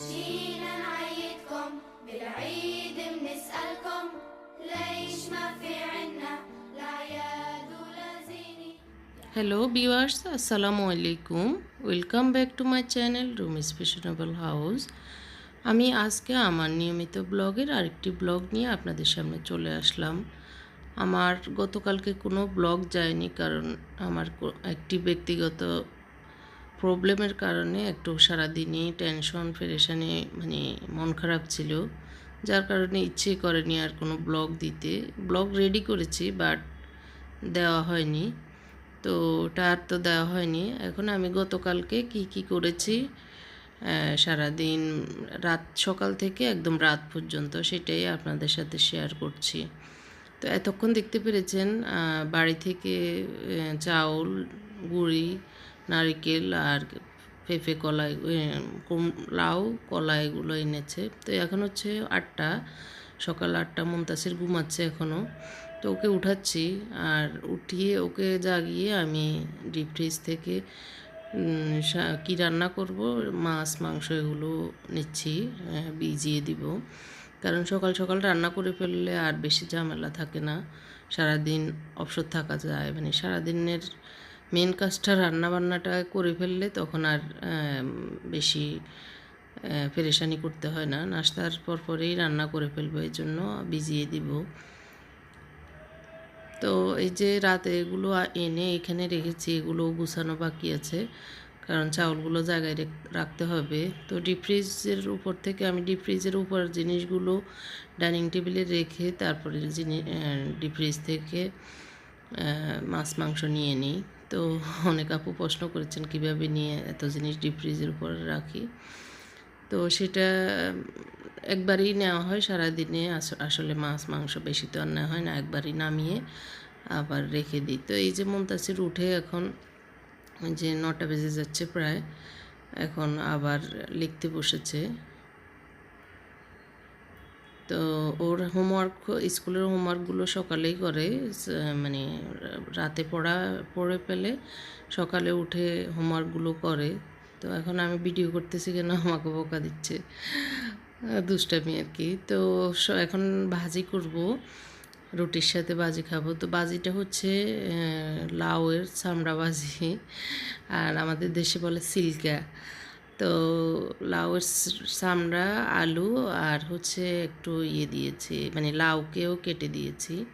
جينا نعيدكم بالعيد بنسألكم ليش ما في عنا لا عياد ولا زينة hello viewers আসসালামু আলাইকুম welcome back to my channel Rumi's fashionable house আমি আজকে আমার নিয়মিত ব্লগের আরেকটি ব্লগ নিয়ে আপনাদের সামনে চলে আসলাম আমার গতকালকে কোনো ব্লগ যায়নি কারণ আমার কো- একটি ব্যক্তিগত প্রবলেমের কারণে একটু সারাদিনই টেনশন ফেরেশানি মানে মন খারাপ ছিল। যার কারণে ইচ্ছে করেনি আর কোনো ব্লগ দিতে। ব্লগ রেডি করেছি বাট দেওয়া হয়নি। তো ওটা আর তো দেওয়া হয়নি। এখন আমি গতকালকে কি কি করেছি? সারাদিন রাত, সকাল থেকে একদম রাত পর্যন্ত সেটাই আপনাদের সাথে শেয়ার করছি। তো এতক্ষণ দেখতে পেরেছেন বাড়ি থেকে চাউল, গুড়ি নারকেল আর পেঁপে কলাই লাউ কলা এগুলো এনেছে। তো এখন হচ্ছে আটটা, সকাল আটটা মুমতাসির ঘুমাচ্ছে এখনও তো ওকে উঠাচ্ছি আর উঠিয়ে ওকে জাগিয়ে আমি ডিপ ফ্রিজ থেকে কি রান্না করব, মাছ, মাংস এগুলো নিচ্ছি ভিজিয়ে দিব। কারণ সকাল সকাল রান্না করে ফেললে আর বেশি ঝামেলা থাকে না। সারাদিন অবসর থাকা যায় মানে সারাদিনের মেন কাজটা রান্না বান্নাটা করে ফেললে তখন আর বেশি পেরেশানি করতে হয় না। নাস্তার পর পরেই রান্না করে ফেলব এই জন্য ভিজিয়ে দিব। তো এই যে রাতে এগুলো এনে এখানে রেখেছি, এগুলো গুছানো বাকি আছে। কারণ চাউলগুলো জায়গায় রেখ- রাখতে হবে। তো ডিপ ফ্রিজের উপর থেকে আমি ডিপ ফ্রিজের উপর জিনিসগুলো ডাইনিং টেবিলে রেখে তারপরে জিনিস ডিপ ফ্রিজ থেকে মাছ, মাংস নিয়ে নিই। তো অনেক আপু প্রশ্ন করেছেন কীভাবে নিয়ে এত জিনিস ডিপ ফ্রিজের উপর রাখি। তো সেটা, একবারই নেওয়া হয় সারাদিনে। আস- আসলে মাছ, মাংস বেশি তো আর নেওয়া হয় না, একবারই নামিয়ে আবার রেখে দিই। তো এই যে মুমতাসির উঠে এখন যে নটা বেজে যাচ্ছে প্রায়, এখন আবার লিখতে বসেছে। তো ওর হোমওয়ার্ক স্কুলের হোমওয়ার্কগুলো সকালেই করে মানে রাতে পড়া, পড়ে পেলে সকালে উঠে হোমওয়ার্কগুলো করে। তো এখন আমি ভিডিও করতেছি কেন? আমাকে বকা দিচ্ছে। দুষ্টামি আর কি। তো এখন ভাজি করব, রুটির সাথে বাজি খাব। তো বাজিটা হচ্ছে লাউয়ের চামড়া বাজি আর আমাদের দেশে বলে সিল্কা। তো লাউয়ের স- চামড়া আলু আর হচ্ছে একটু ইয়ে দিয়েছি মানে লাউকেও কেটে দিয়েছি।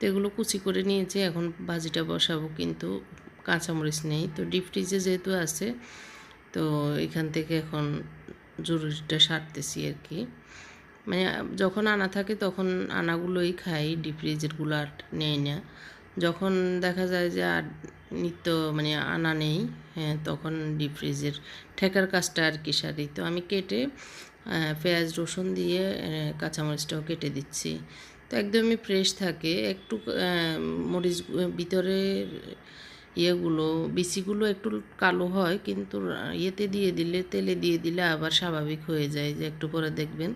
তো এগুলো কুচি করে নিয়েছি, এখন ভাজিটা বসাবো কিন্তু কাঁচামরিচ নেই। তো ডিপ ফ্রিজে যেহেতু আছে, তো এখান থেকে এখন জরুরিটা সারতেছি আর কি। মানে যখন আনা থাকে তখন আনাগুলোই খাই, ডিপ ফ্রিজেরগুলো আর নেই না। যখন দেখা যায় যে আর নিত্য মানে আনা নেই হ্যাঁ তখন ডিপ ফ্রিজের ঠেকার কাজটা আর কি সারি। তো আমি কেটে পেঁয়াজ, রসুন দিয়ে কাঁচামরিচটাও কেটে দিচ্ছি। তো একদমই ফ্রেশ থাকে। একটু মরিচ ভিতরে ইয়েগুলো, বিচিগুলো একটু কালো হয়, কিন্তু ইয়েতে দিয়ে দিলে, তেলে দিয়ে দিলে আবার স্বাভাবিক হয়ে যায় যে একটু পরে দেখবেন।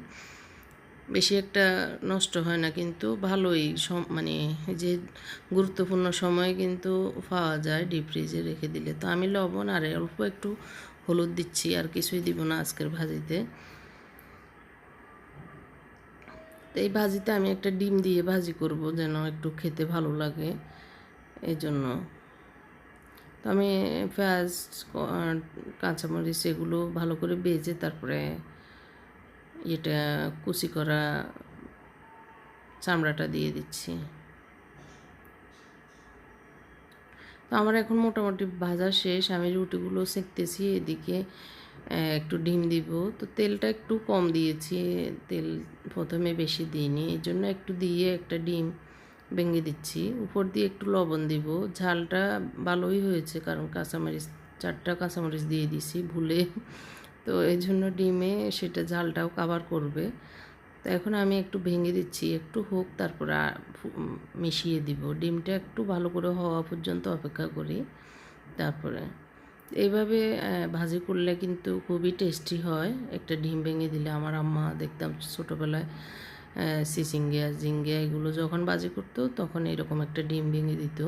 বেশি একটা নষ্ট হয় না, কিন্তু ভালোই মানে যে গুরুত্বপূর্ণ সময় কিন্তু পাওয়া যায় ডিপ ফ্রিজে রেখে দিলে। তো আমি লবণ আর অল্প একটু হলুদ দিচ্ছি, আর কিছুই দিব না আজকের ভাজিতে। তো এই ভাজিতে আমি একটা ডিম দিয়ে ভাজি করব যেন একটু খেতে ভালো লাগে এই জন্য তো আমি পেঁয়াজ কাঁচামরিচ এগুলো ভালো করে বেজে তারপরে এটা কুচি করা চামড়াটা দিয়ে দিচ্ছি। তো আমার এখন মোটামুটি ভাজা শেষ। আমি রুটিগুলো সেঁকতেছি এদিকে একটু ডিম দিব। তো তেলটা একটু কম দিয়েছি, তেল প্রথমে বেশি দিইনি। এই জন্য একটু দিয়ে একটা ডিম ভেঙে দিচ্ছি। উপর দিয়ে একটু লবণ দিব। ঝালটা ভালোই হয়েছে, কারণ কাঁচামরিচ, চারটা কাঁচামরিচ দিয়ে দিছি, ভুলে তো এই জন্য ডিমে সেটা ঝালটাও কাভার করবে। তো এখন আমি একটু ভেঙে দিচ্ছি, একটু হোক তারপর মিশিয়ে দিব। ডিমটা একটু ভালো করে হওয়া পর্যন্ত অপেক্ষা করি, তারপরে। এইভাবে ভাজি করলে কিন্তু খুবই টেস্টি হয়। একটা ডিম ভেঙে দিলে আমার আম্মা দেখতাম ছোটোবেলায় সিসিঙ্গিয়া জিঙ্গিয়া এগুলো যখন ভাজি করতো তখন এরকম একটা ডিম ভেঙে দিত।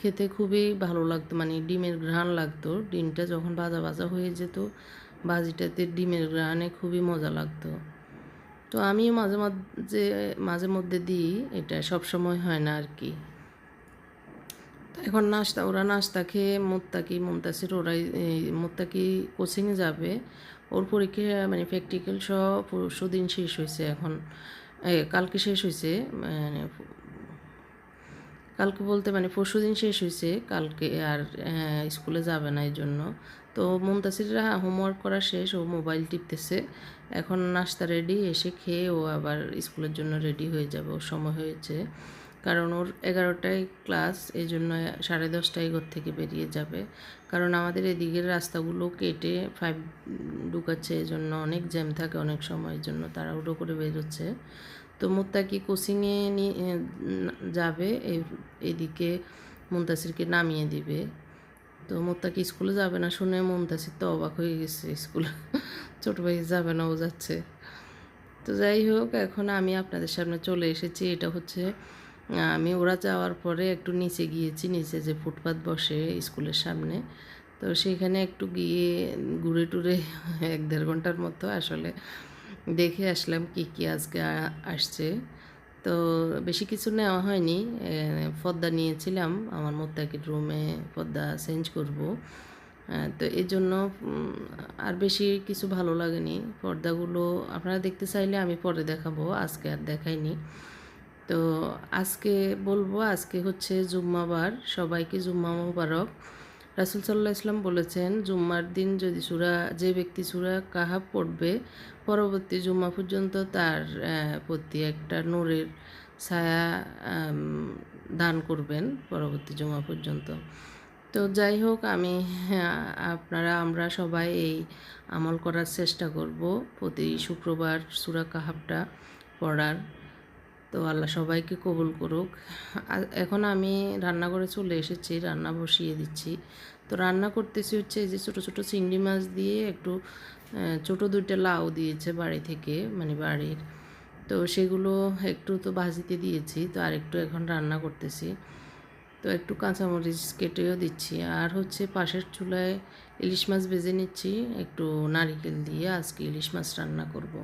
খেতে খুবই ভালো লাগতো মানে ডিমের ঘ্রাণ লাগতো। ডিমটা যখন ভাজা ভাজা হয়ে যেত ভাজিটাতে ডিমের গ্রানে খুবই মজা লাগতো। তো আমি মাঝে মাঝে মাঝে মধ্যে দিই, এটা সব সময় হয় না আর কি এখন নাস্তা, ওরা নাস্তা খেয়ে মোত্তাকি মুমতাসির ওরাই মোত্তাকি কোচিংয়ে যাবে। ওর পরীক্ষা মানে প্র্যাকটিক্যাল সব পরশু দিন শেষ হয়েছে এখন। কালকে শেষ হয়েছে মানে কালকে বলতে মানে পরশু দিন শেষ হয়েছে, কালকে আর স্কুলে যাবে না এই জন্য। তো মুমতাসিররা হোমওয়ার্ক করা শেষ, ও মোবাইল টিপতেছে। এখন নাস্তা রেডি এসে খেয়ে ও আবার স্কুলের জন্য রেডি হয়ে যাবে। সময় হয়েছে। কারণ ওর এগারোটায় ক্লাস এই জন্য সাড়ে দশটায় ঘর থেকে বেরিয়ে যাবে। কারণ আমাদের এদিকের রাস্তাগুলো কেটে ফাইভ ঢুকাচ্ছে, এই জন্য অনেক জ্যাম থাকে অনেক সময় এই জন্য। তাড়াহুড়ো করে বেরোচ্ছে। তো মুত্তাকি কোচিংয়ে নিয়ে যাবে এদিকে মুন্তাসিরকে নামিয়ে দিবে। তো মুত্তাকি স্কুলে যাবে না শুনে মুন্তাসির তো অবাক হয়ে গেছে স্কুলে। ছোটো ভাই যাবে না, ও যাচ্ছে। তো যাই হোক, এখন আমি আপনাদের সামনে চলে এসেছি। এটা হচ্ছে, আমি ওরা যাওয়ার পরে একটু নিচে গিয়েছি, নিচে যে ফুটপাত বসে স্কুলের সামনে। তো সেখানে একটু গিয়ে ঘুরে টুরে এক দেড় ঘণ্টার মতো আসলে দেখে আসলাম কি কি আজকে আসছে। তো বেশি কিছু নেওয়া হয়নি। পর্দা নিয়েছিলাম। আমার মোত্তাকির রুমে পর্দা চেঞ্জ করব। তো এই জন্য আর বেশি কিছু ভালো লাগেনি। পর্দাগুলো আপনারা দেখতে চাইলে আমি পরে দেখাবো। আজকে আর দেখাইনি। তো আজকে বলব, আজকে হচ্ছে জুম্মাবার। সবাইকে জুম্মা মুবারক। রাসুল সাল্লাহ ইসলাম বলেছেন জুম্মার দিন যদি সুরা যে ব্যক্তি সুরা কাহাব পড়বে পরবর্তী জুম্মা পর্যন্ত তার প্রতি একটা নূরের ছায়া দান করবেন পরবর্তী জুম্মা পর্যন্ত। তো যাই হোক আমি হ্যাঁ, আপনারা আমরা সবাই এই আমল করার চেষ্টা করব প্রতি শুক্রবার সুরা কাহাবটা পড়ার। তো আল্লাহ সবাইকে কবুল করুক। এখন আমি রান্নাঘরে চলে এসেছি, রান্না বসিয়ে দিচ্ছি। তো রান্না করতেছি হচ্ছে এই যে ছোটো ছোটো চিংড়ি মাছ দিয়ে একটু ছোটো দুইটা লাউ দিয়েছে বাড়ি থেকে মানে বাড়ির। তো সেগুলো একটু তো ভাজিতে দিয়েছি, তো আর একটু এখন রান্না করতেছি। তো একটু কাঁচামরিচ কেটেও দিচ্ছি। আর হচ্ছে পাশের চুলায় ইলিশ মাছ ভেজে নিচ্ছি, একটু নারিকেল দিয়ে আজকে ইলিশ মাছ রান্না করব।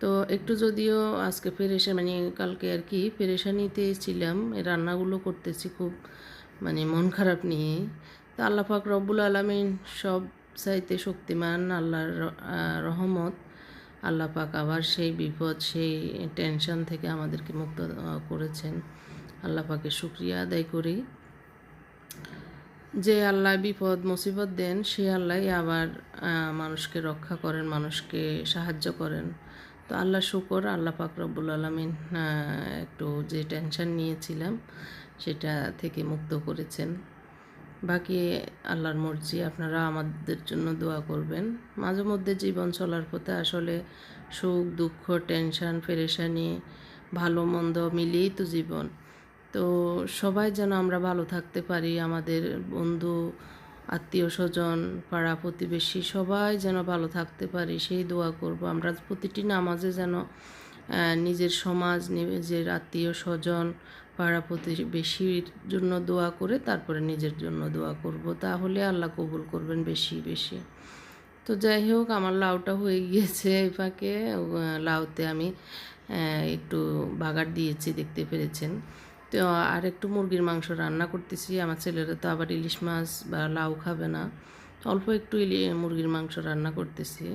তো একটু যদিও আজকে পেরেশা মানে কালকে আর কি পেরেশানিতে ছিলাম রান্নাগুলো করতেছি খুব মানে মন খারাপ নিয়ে। তো আল্লাহ পাক রব্বুল আলমিন সব চাইতে শক্তিমান আল্লাহর রহমত। আল্লাহ পাক আবার সেই বিপদ, সেই টেনশন থেকে আমাদেরকে মুক্ত করেছেন। আল্লাহ পাকে শুক্রিয়া আদায় করি। যে আল্লাহ বিপদ, মুসিবত দেন, সে আল্লাহ আবার মানুষকে রক্ষা করেন, মানুষকে সাহায্য করেন। তো আল্লাহ শুকর, আল্লাহ রব্বুল আলমিন একটু যে টেনশন নিয়েছিলাম সেটা থেকে মুক্ত করেছেন। বাকি আল্লাহর মর্জি, আপনারা আমাদের জন্য দোয়া করবেন। মাঝে মধ্যে জীবন চলার পথে আসলে সুখ, দুঃখ টেনশান ফেরেশানি ভালো মন্দ মিলিয়েই তো জীবন। তো সবাই যেন আমরা ভালো থাকতে পারি, আমাদের বন্ধু আত্মীয় স্বজন, পাড়া প্রতিবেশী, সবাই যেন ভালো থাকতে পারি, সেই দোয়া করব। আমরা প্রতিটি নামাজে যেন নিজের সমাজ, নিজের আত্মীয় স্বজন, পাড়া প্রতিবেশীর জন্য দোয়া করে, তারপরে নিজের জন্য দোয়া করব। তাহলে আল্লাহ কবুল করবেন বেশি বেশি। তো যাই হোক, আমার লাউটা হয়ে গিয়েছে এই ফাঁকে। লাউতে আমি একটু বাগার দিয়েছি, দেখতে পেরেছেন। তো আর একটু মুরগির মাংস রান্না করতেছি। আমার ছেলেরা তো আবার ইলিশ মাছ বা লাউ খাবে না। অল্প একটু ইলি, মুরগির মাংস রান্না করতেছি।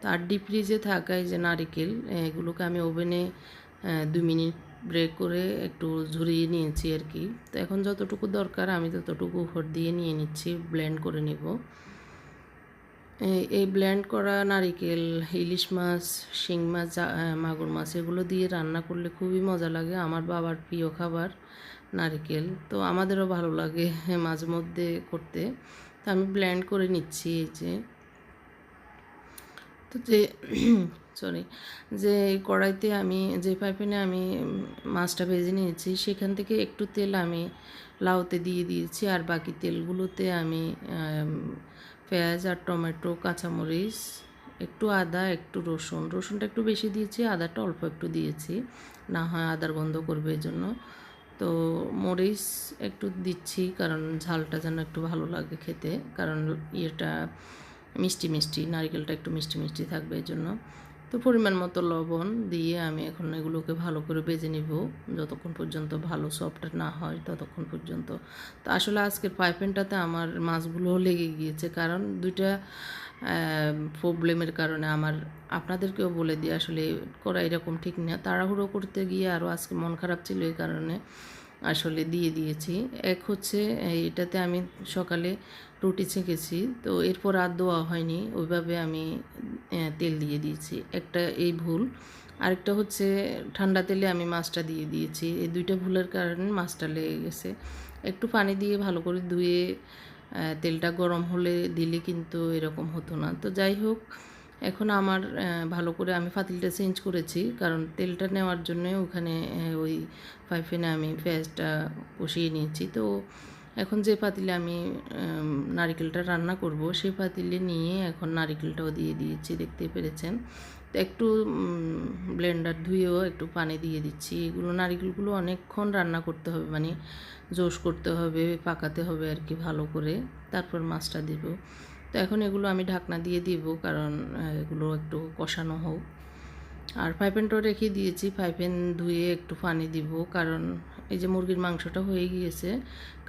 তো আর ডিপ ফ্রিজে থাকা যে নারিকেল, এগুলোকে আমি ওভেনে দু মিনিট ব্রেক করে একটু ঝুরিয়ে নিয়েছি আর কি। তো এখন যতটুকু দরকার, আমি ততটুকু উপর দিয়ে নিয়ে নিচ্ছি ব্লেন্ড করে নিব। এই ব্লেন্ড করা নারিকেল ইলিশ মাছ শিং মাছ মাগুর মাছ এগুলো দিয়ে রান্না করলে খুবই মজা লাগে। আমার বাবার প্রিয় খাবার নারিকেল। তো আমাদেরও ভালো লাগে মাঝে মধ্যে করতে। তো আমি ব্লেন্ড করে নিচ্ছি এই যে। তো যে সরি যে কড়াইতে আমি যে পাইপেনে আমি মাছটা ভেজে নিয়েছি সেখান থেকে একটু তেল আমি লাউতে দিয়ে দিয়েছি আর বাকি তেলগুলোতে আম, পেঁয়াজ আর টমেটো, কাঁচামরিচ, একটু আদা, একটু রসুন। রসুনটা একটু বেশি দিয়েছি, আদাটা অল্প একটু দিয়েছি। না হয় আদার গন্ধ করবে এই জন্য। তো মরিচ একটু দিচ্ছি, কারণ ঝালটা যেন একটু ভালো লাগে খেতে। কারণ ইয়েটা মিষ্টি মিষ্টি, নারিকেলটা একটু মিষ্টি মিষ্টি থাকবে এই জন্য। তো পরিমাণ মতো লবণ দিয়ে আমি এখন এগুলোকে ভালো করে বেজে নিব। যতক্ষণ পর্যন্ত ভালো সফট না হয়, ততক্ষণ পর্যন্ত। তো আসলে আজকের পাইপেনটাতে আমার মাছগুলো লেগে গিয়েছে। কারণ দুইটা প্রবলেমের কারণে আমার আপনাদেরকেও বলে দিই, আসলে করা এরকম ঠিক না। তাড়াহুড়ো করতে গিয়ে আরও আজকে মন খারাপ ছিল এই কারণে আসলে দিয়ে দিয়েছি। এক হচ্ছে এটাতে আমি সকালে রুটি ছেঁকেছি। তো এরপর আর দেওয়া হয়নি। ওইভাবে আমি তেল দিয়ে দিয়েছি। একটা এই ভুল। আরেকটা হচ্ছে, ঠান্ডা তেলে আমি মাছটা দিয়ে দিয়েছি। এই দুইটা ভুলের কারণে মাছটা লেগে গেছে। একটু পানি দিয়ে ভালো করে ধুয়ে তেলটা গরম হলে দিলে কিন্তু এরকম হতো না। তো যাই হোক, এখন আমার ভালো করে আমি ফাতিলটা চেঞ্জ করেছি। কারণ তেলটা নেওয়ার জন্য ওখানে ওই পাইপেনে আমি পেঁয়াজটা কষিয়ে নিয়েছি। তো এখন যে পাতিলে আমি নারিকেলটা রান্না করব, সেই পাতিলে নিয়ে এখন নারিকেলটাও দিয়ে দিয়েছি, দেখতে পেরেছেন। তো একটু ব্লেন্ডার ধুয়েও একটু পানি দিয়ে দিচ্ছি। এগুলো নারিকেলগুলো অনেকক্ষণ রান্না করতে হবে মানে জোশ করতে হবে, পাকাতে হবে আর কি ভালো করে, তারপর মাছটা দেব। তো এখন এগুলো আমি ঢাকনা দিয়ে দিব, কারণ এগুলো একটু কষানো হোক। আর পাইপেনটাও রেখে দিয়েছি। পাইপেন ধুয়ে একটু পানি দিব, কারণ এই যে মুরগির মাংসটা হয়ে গিয়েছে,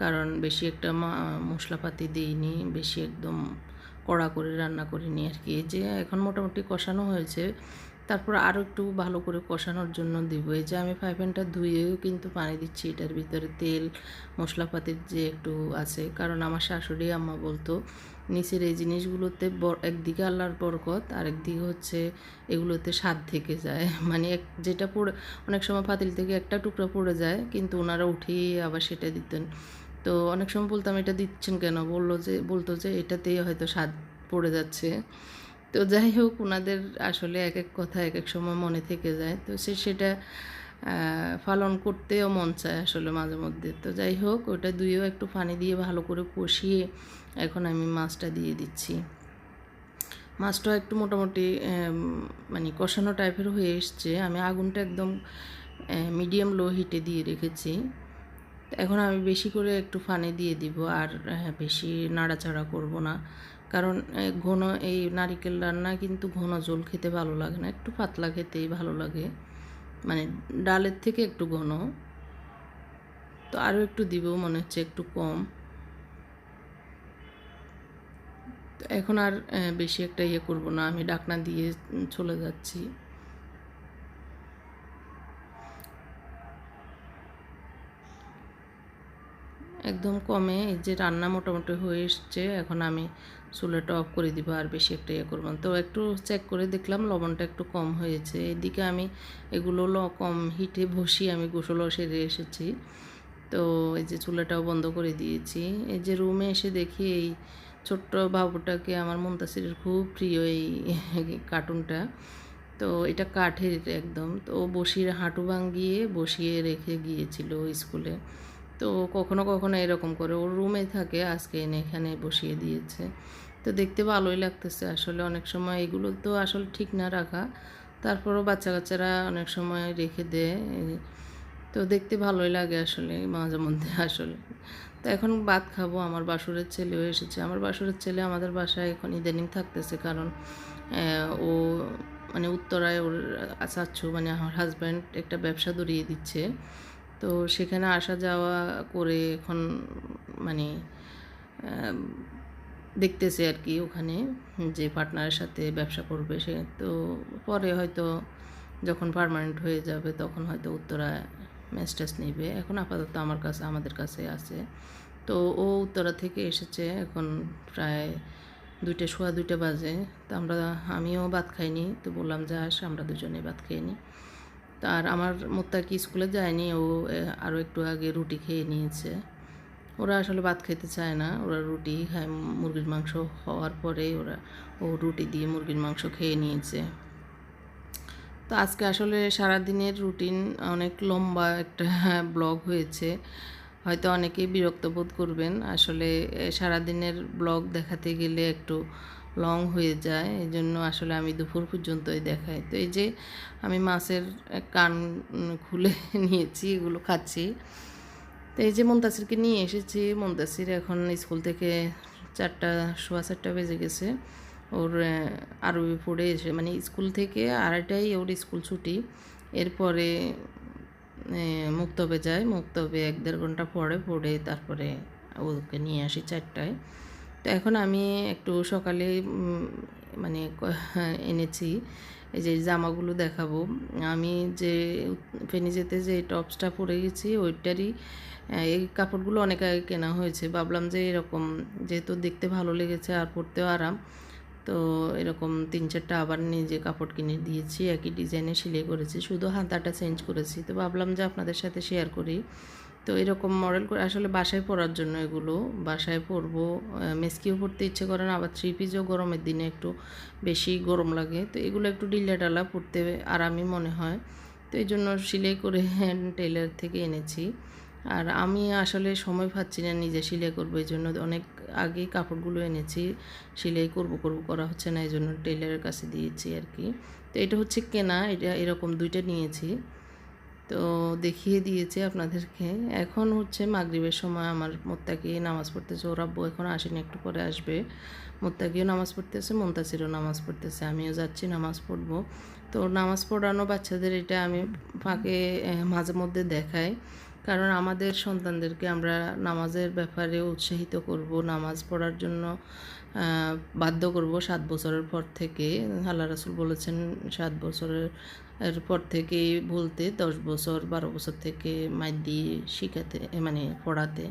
কারণ বেশি একটা মশলাপাতি দিইনি, বেশি একদম কড়া করে রান্না করিনি আর কি। যে এখন মোটামুটি কষানো হয়েছে তারপর আরও একটু ভালো করে কষানোর জন্য দিব। এই যে আমি পাইপেনটা ধুয়েও কিন্তু পানি দিচ্ছি, এটার ভিতরে তেল, মশলাপাতির যে একটু আছে। কারণ আমার শাশুড়ি, আম্মা বলতো, নিচের এই জিনিসগুলোতে একদিকে আল্লাহর বরকত আর একদিকে হচ্ছে এগুলোতে স্বাদ থেকে যায়। মানে এক, যেটা পড়ে, অনেক সময় পাতিল থেকে একটা টুকরা পড়ে যায়, কিন্তু ওনারা উঠিয়ে আবার সেটা দিতেন। তো অনেক সময় বলতাম, এটা দিচ্ছেন কেন? বলল যে, বলতো যে, এটাতেই হয়তো স্বাদ পড়ে যাচ্ছে। তো যাই হোক ওনাদের আসলে এক এক কথা এক এক সময় মনে থেকে যায়। তো সে সেটা পালন করতেও মন চায় আসলে মাঝে মধ্যে। তো যাই হোক ওটা দুইও একটু পানি দিয়ে ভালো করে কষিয়ে এখন আমি মাছটা দিয়ে দিচ্ছি। মাছটা একটু মোটামুটি মানে কষানো টাইপের হয়ে এসছে। আমি আগুনটা একদম মিডিয়াম লো হিটে দিয়ে রেখেছি। এখন আমি বেশি করে একটু পানি দিয়ে দিব। আর হ্যাঁ, বেশি নাড়াচাড়া করব না। কারণ ঘন এই নারিকেল রান্না কিন্তু ঘন জল খেতে ভালো লাগে না। একটু পাতলা খেতেই ভালো লাগে। মানে ডালের থেকে একটু ঘন। তো আরও একটু দিব, মনে হচ্ছে একটু কম। এখন আর বেশি একটা ইয়ে করব না। আমি ডাকনা দিয়ে চলে যাচ্ছি। একদম কমে, এই যে রান্না মোটামুটি হয়ে এসছে। এখন আমি চুলাটা অফ করে দিব আর বেশি একটা ইয়ে করব তো একটু চেক করে দেখলাম লবণটা একটু কম হয়েছে। এদিকে আমি এগুলো কম হিটে বসিয়ে আমি গোসলও সেরে এসেছি। তো এই যে চুলাটাও বন্ধ করে দিয়েছি। এই যে রুমে এসে দেখি এই ছোট্ট বাবুটাকে আমার মুন্তাসিরের খুব প্রিয় এই কার্টুনটা তো এটা কাঠের একদম। তো ও বসিয়ে হাঁটু ভাঙ্গিয়ে বসিয়ে রেখে গিয়েছিল স্কুলে। তো কখনো কখনো এরকম করে। ওর রুমে থাকে, আজকে এনে এখানে বসিয়ে দিয়েছে। তো দেখতে ভালোই লাগতেছে আসলে। অনেক সময় এগুলো তো আসলে ঠিক না রাখা। তারপরও বাচ্চা কাচ্চারা অনেক সময় রেখে দেয়। তো দেখতে ভালোই লাগে আসলে মাঝে মধ্যে আসলে। তো এখন ভাত খাব। আমার বাসুরের ছেলেও এসেছে। আমার বাসুরের ছেলে আমাদের বাসায় এখন ইদানিং থাকতেছে কারণ ও মানে উত্তরায় ওর চাচ্ছু মানে আমার হাজব্যান্ড একটা ব্যবসা ধরিয়ে দিচ্ছে। তো সেখানে আসা যাওয়া করে এখন মানে দেখতেছে আর কি ওখানে যে পার্টনারের সাথে ব্যবসা করবে সে। তো পরে হয়তো যখন পার্মানেন্ট হয়ে যাবে তখন হয়তো উত্তরা ম্যাস্টার্স নেবে। এখন আপাতত আমার কাছে, আমাদের কাছে আছে। তো ও উত্তরা থেকে এসেছে এখন প্রায় দুইটা শোয়া দুইটা বাজে। তো আমরা, আমিও ভাত খাইনি। তো বললাম যে আস আমরা দুজনে ভাত খেয়ে নিই তার আমার মোত্তাকি স্কুলে যায়নি, ও আরও একটু আগে রুটি খেয়ে নিয়েছে। ওরা আসলে ভাত খেতে চায় না, ওরা রুটি খায়, মুরগির মাংস হওয়ার পরে ওরা, ও রুটি দিয়ে মুরগির মাংস খেয়ে নিয়েছে। তো আজকে আসলে সারাদিনের রুটিন অনেক লম্বা একটা ব্লগ হয়েছে। হয়তো অনেকেই বিরক্ত বোধ করবেন, আসলে সারাদিনের ব্লগ দেখাতে গেলে একটু লং হয়ে যায় এই জন্য আসলে আমি দুপুর পর্যন্তই দেখাই। তো এই যে আমি মাছের কান খুলে নিয়েছি, এগুলো খাচ্ছি। তো এই যে মন্তাসিরকে নিয়ে এসেছি, মন্তাসির এখন স্কুল থেকে চারটা, সোয়া চারটা বেজে গেছে। ওর আরবি পড়ে এসে মানে স্কুল থেকে আড়াইটাই ওর স্কুল ছুটি। এরপরে মুক্তবে যায়, মুক্তবে এক দেড় ঘণ্টা পরে পড়ে, তারপরে ওকে নিয়ে আসি চারটায়। তো এখন আমি একটু সকালে মানে এনেছি। এই যে জামাগুলো দেখাবো। আমি যে ফেনি যেতে যে টপসটা পরে গেছি, ওইটারই এই কাপড়গুলো অনেক আগে কেনা হয়েছে। ভাবলাম যে এরকম, যেহেতু দেখতে ভালো লেগেছে আর পরতেও আরাম, তো এরকম তিন চারটা আবার নিজে কাপড় কিনে দিয়েছি। একই ডিজাইনে সেলাই করেছি, শুধু হাতাটা চেঞ্জ করেছি। তো ভাবলাম যে আপনাদের সাথে শেয়ার করি। তো এরকম মডেল করে আসলে বাসায় পরার জন্য এগুলো। বাসায় পরবো মেসকিও পরতে ইচ্ছে করে না, আবার থ্রি পিসও গরমের দিনে একটু বেশি গরম লাগে। তো এগুলো একটু ডিলা ডালা পরতে আরামই মনে হয়। তো এই জন্য সিলাই করে টেলার থেকে এনেছি। আর আমি আসলে সময় পাচ্ছি না নিজে সেলাই করব, এই জন্য অনেক আগে কাপড়গুলো এনেছি। সেলাই করব করব, করা হচ্ছে না, এই জন্য টেলারের কাছে দিয়েছি আর কি। তো এটা হচ্ছে কেনা, এটা এরকম দুইটা নিয়েছি। তো দেখিয়ে দিয়েছে আপনাদেরকে। এখন হচ্ছে মাগরিবের সময় আমার মোত্তাকি নামাজ পড়তেছে ওর আব্বু এখন আসেনি, একটু পরে আসবে। মোত্তাকিও নামাজ পড়তেছে মন্তাসিরও নামাজ পড়তেছে আমিও যাচ্ছি, নামাজ পড়ব। তো নামাজ পড়ানো বাচ্চাদের এটা আমি ফাঁকে মাঝে মধ্যে দেখাই। কারণ আমাদের সন্তানদেরকে আমরা নামাজের ব্যাপারে উৎসাহিত করব। নামাজ পড়ার জন্য বাধ্য করব সাত বছরের পর থেকে। আল্লাহ রাসুল বলেছেন, সাত বছরের পর থেকে বলতে, দশ বছর বারো বছর থেকে মাইর দিয়ে শিখাতে মানে পড়াতে।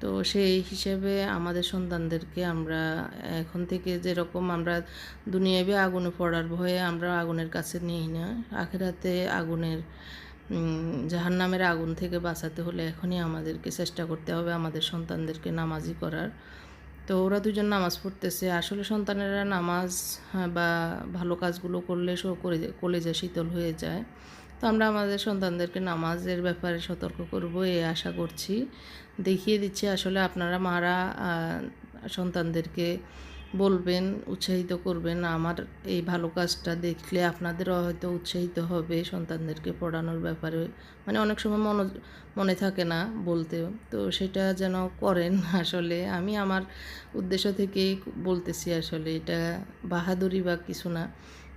তো সেই হিসেবে আমাদের সন্তানদেরকে আমরা এখন থেকে যেরকম আমরা দুনিয়াবে আগুনে পড়ার ভয়ে আমরা আগুনের কাছে নিই না। আখেরাতে আগুনের জাহান নামের আগুন থেকে বাঁচাতে হলে এখনই আমাদেরকে চেষ্টা করতে হবে আমাদের সন্তানদেরকে নামাজি করার। তো ওরা দুজন নামাজ পড়তেছে। আসলে সন্তানেরা নামাজ হ্যাঁ, বা ভালো কাজগুলো করলে কলেজে শীতল হয়ে যায়। তো আমরা আমাদের সন্তানদেরকে নামাজের ব্যাপারে সতর্ক করব এ আশা করছি। দেখিয়ে দিচ্ছি আসলে আপনারা মারা সন্তানদেরকে বলবেন, উৎসাহিত করবেন, আমার এই ভালো কাজটা দেখলে আপনাদেরও হয়তো উৎসাহিত হবে সন্তানদেরকে পড়ানোর ব্যাপারে। মানে অনেক সময় মনে মনে থাকে না বলতেও। তো সেটা যেন করেন আসলে। আমি আমার উদ্দেশ্য থেকেই বলতেছি আসলে, এটা বাহাদুরি বা কিছু না।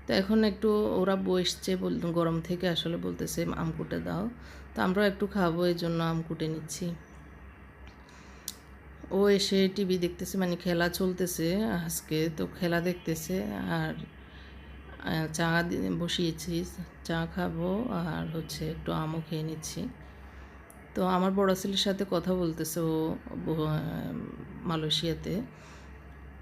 তো এখন একটু ওরা বসছে বল, গরম থেকে আসলে বলতেছে আম কুটে দাও। তো আমরাও একটু খাব এই জন্য আম কুটে নিচ্ছি। ও এসে টিভি দেখতেছে মানে খেলা চলতেছে আজকে, তো খেলা দেখতেছে আর চা বসিয়েছি, চা খাব আর হচ্ছে একটু আমও খেয়ে নিচ্ছি। তো আমার বড় ছেলের সাথে কথা বলতেছে ও মালয়েশিয়াতে।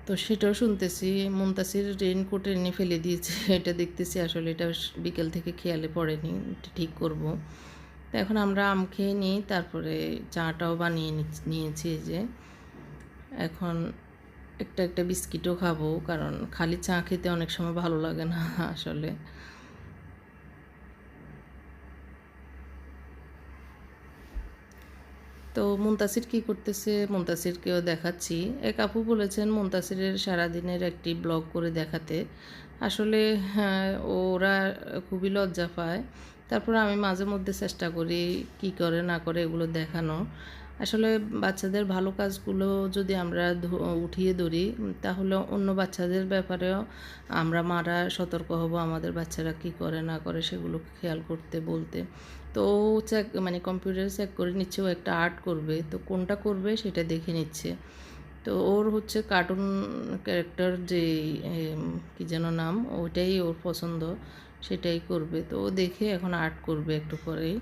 তো সেটাও শুনতেছি মুমতাসির রেইনকোট এনে ফেলে দিয়েছে, এটা দেখতেছি, আসলে এটা বিকেল থেকে খেয়ালে পড়েনি ঠিক করব। তো এখন আমরা আম খেয়ে নিই, তারপরে চাটাও বানিয়ে নিয়েছি যে। এখন একটা একটা বিস্কিটও খাব কারণ খালি চা খেতে অনেক সময় ভালো লাগে না আসলে। তো মুনতাসির কি করতেছে? মুনতাসিরকেও দেখাচ্ছি। এক আপু বলেছেন মুনতাসিরের সারাদিনের একটি ব্লগ করে দেখাতে। আসলে হ্যাঁ, ওরা খুবই লজ্জা পায়। তারপর আমি মাঝে মধ্যে চেষ্টা করি কি করে না করে এগুলো দেখানো। আসলে বাচ্চাদের ভালো কাজগুলো যদি আমরা উঠিয়ে ধরি তাহলে অন্য বাচ্চাদের ব্যাপারেও আমরা মারা সতর্ক হব, আমাদের বাচ্চারা কি করে না করে সেগুলো খেয়াল করতে, বলতে। তো চেক মানে কম্পিউটারে চেক করে নিচ্ছে, ও একটা আর্ট করবে, তো কোনটা করবে সেটা দেখে নিচ্ছে। তো ওর হচ্ছে কার্টুন ক্যারেক্টার যে কি যেন নাম, ওইটাই ওর পছন্দ, সেটাই করবে। তো ও দেখে এখন আর্ট করবে একটু পরেই।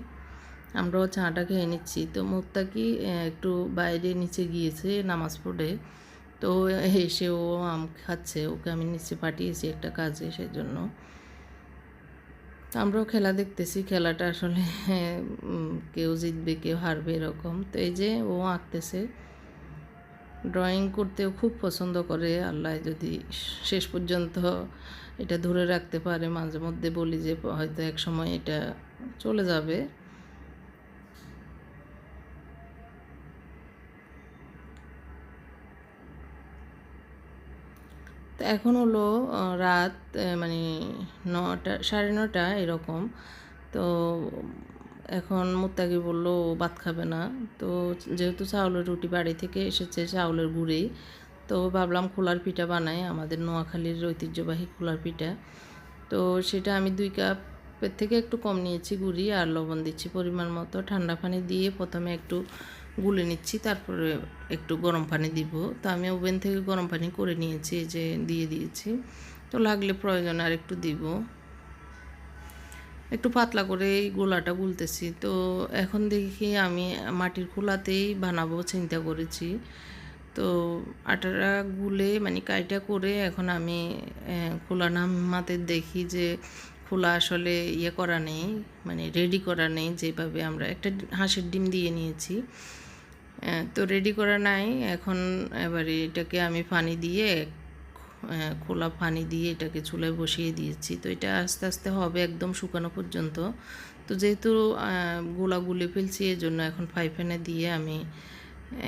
আমরাও চাটা খেয়ে নিচ্ছি। তো মুক্তাকি একটু বাইরে নিচে গিয়েছে নামাজ পড়ে। তো এসে ও আম খাচ্ছে। ওকে আমি নিচে পাঠিয়েছি একটা কাজে সেই জন্য তো আমরাও খেলা দেখতেছি। খেলাটা আসলে কেউ জিতবে, কেউ হারবে এরকম। তো এই যে ও আঁকতেছে। ড্রয়িং করতেও খুব পছন্দ করে। আল্লাহ যদি শেষ পর্যন্ত এটা ধরে রাখতে পারে, মাঝে মধ্যে বলি যে হয়তো এক সময় এটা চলে যাবে। তো এখন হলো রাত মানে নটা, সাড়ে নটা এরকম। তো এখন মুত্তাকি বলল ভাত খাবে না। তো যেহেতু চাউলের রুটি বাড়ি থেকে এসেছে চাউলের গুঁড়ি, তো ভাবলাম খোলার পিঠা বানাই, আমাদের নোয়াখালীর ঐতিহ্যবাহী খোলার পিঠা। তো সেটা আমি দুই কাপের থেকে একটু কম নিয়েছি গুড়ি আর লবণ দিচ্ছি পরিমাণ মতো। ঠান্ডা পানি দিয়ে প্রথমে একটু গুলে নিচ্ছি, তারপরে একটু গরম পানি দিব। তো আমি ওভেন থেকে গরম পানি করে নিয়েছি যে দিয়ে দিয়েছি। তো লাগলে প্রয়োজন আর একটু দিব। একটু পাতলা করে এই গোলাটা গুলতেছি। তো এখন দেখি আমি মাটির খোলাতেই বানাবো চিন্তা করেছি। তো আটাটা গুলে মানে কাইটা করে এখন আমি খোলা নামাতে দেখি যে খোলা আসলে ইয়ে করা নেই মানে রেডি করা নেই যেভাবে আমরা একটা হাঁসের ডিম দিয়ে নিয়েছি। তো রেডি করা নাই। এখন এবারে এটাকে আমি পানি দিয়ে খোলা পানি দিয়ে এটাকে চুলায় বসিয়ে দিয়েছি। তো এটা আস্তে আস্তে হবে একদম শুকানো পর্যন্ত। তো যেহেতু গোলা গুলে ফেলছি এই জন্য এখন ফ্রাই দিয়ে আমি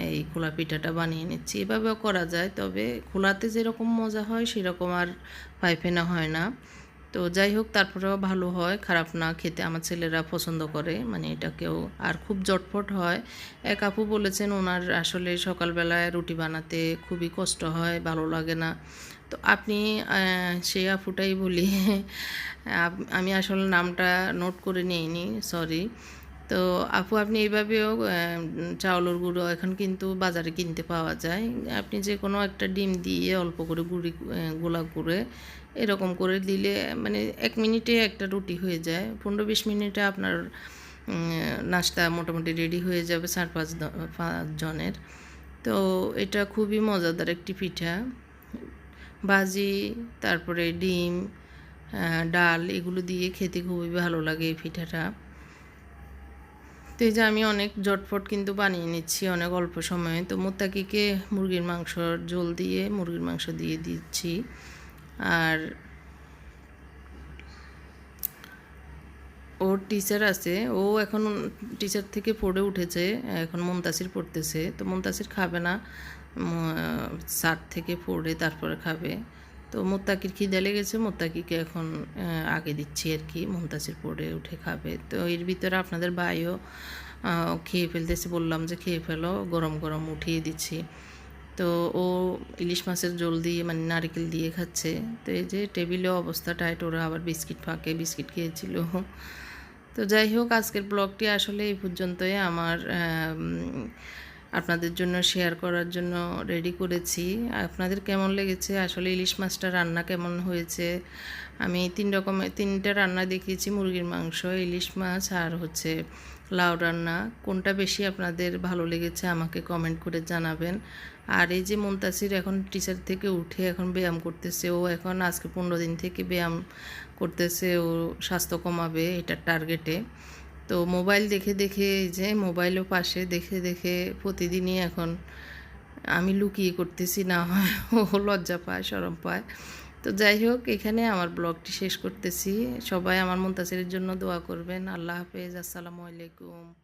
এই খোলা পিঠাটা বানিয়ে নিচ্ছি। এভাবেও করা যায়, তবে খোলাতে যেরকম মজা হয়, সেরকম আর ফ্রাই হয় না। তো যাই হোক, তারপরেও ভালো হয়, খারাপ না খেতে আমার ছেলেরা পছন্দ করে মানে এটাকেও, আর খুব জটফট হয়। এক আপু বলেছেন, ওনার আসলে সকালবেলায় রুটি বানাতে খুবই কষ্ট হয়, ভালো লাগে না। তো আপনি সেই আপুটাই বলি আমি আসলে নামটা নোট করে নিইনি, সরি। তো আপু, আপনি এইভাবেও চাউলের গুঁড়ো এখন কিন্তু বাজারে কিনতে পাওয়া যায়। আপনি যে কোনো একটা ডিম দিয়ে অল্প করে গুঁড়ি গোলা করে এরকম করে দিলে মানে এক মিনিটে একটা রুটি হয়ে যায়। পনেরো বিশ মিনিটে আপনার নাস্তা মোটামুটি রেডি হয়ে যাবে চার পাঁচ দ- পাঁচ তো এটা খুবই মজাদার একটি পিঠা। ভাজি, তারপরে ডিম ডাল এগুলো দিয়ে খেতে খুবই ভালো লাগে এই পিঠাটা। তো এই যে আমি অনেক জটফট কিন্তু বানিয়ে নিচ্ছি অনেক অল্প সময়ে। তো মোত্তাকিকে মুরগির মাংসর ঝোল দিয়ে মুরগির মাংস দিয়ে দিচ্ছি। আর ওর টিচার আছে। ও এখন টিচার থেকে পড়ে উঠেছে, এখন মুমতাসির পড়তেছে। তো মুমতাসির খাবে না। সার থেকে পড়ে তারপরে খাবে। তো মোত্তাকির খিদে লেগেছে, মোত্তাকিকে এখন আগে দিচ্ছি আর কি। মুমতাসির পড়ে উঠে খাবে। তো এর ভিতরে আপনাদের ভাইও খেয়ে ফেলতেছে, বললাম যে খেয়ে ফেলো, গরম গরম উঠিয়ে দিচ্ছি। তো ও ইলিশ মাছের জল দিয়ে মানে নারকেল দিয়ে খাচ্ছে। তো এই যে টেবিলে অবস্থা টাইট ওরা আবার বিস্কিট ফাঁকে বিস্কিট খেয়েছিল। তো যাই হোক আজকের ব্লগটি আসলে এই পর্যন্তই। আমার আম, আপনাদের জন্য শেয়ার করার জন্য রেডি করেছি। আপনাদের কেমন লেগেছে? আসলে ইলিশ মাছটা রান্না কেমন হয়েছে? আমি তিন রকমের তিনটা রান্না দেখিয়েছি, মুরগির মাংস, ইলিশ মাছ আর হচ্ছে লাউ রান্না। কোনটা বেশি আপনাদের ভালো লেগেছে আমাকে কমেন্ট করে জানাবেন। আর এই যে মুমতাসির এখন টিচার থেকে উঠে এখন ব্যায়াম করতেছে, ও এখন আজকে পনেরো দিন থেকে ব্যায়াম করতেছে, ও স্বাস্থ্য কমাবে, এটার টার্গেটে তো মোবাইল দেখে দেখে এই যে মোবাইলও পাশে দেখে দেখে প্রতিদিনই এখন আমি লুকিয়ে করতেছি না হয় ও লজ্জা পায়, সরম পায়। তো যাই হোক, এখানে আমার ব্লগটি শেষ করতেছি। সবাই আমার মন্তাসের জন্য দোয়া করবেন। আল্লাহ হাফেজ। আসসালামু আলাইকুম।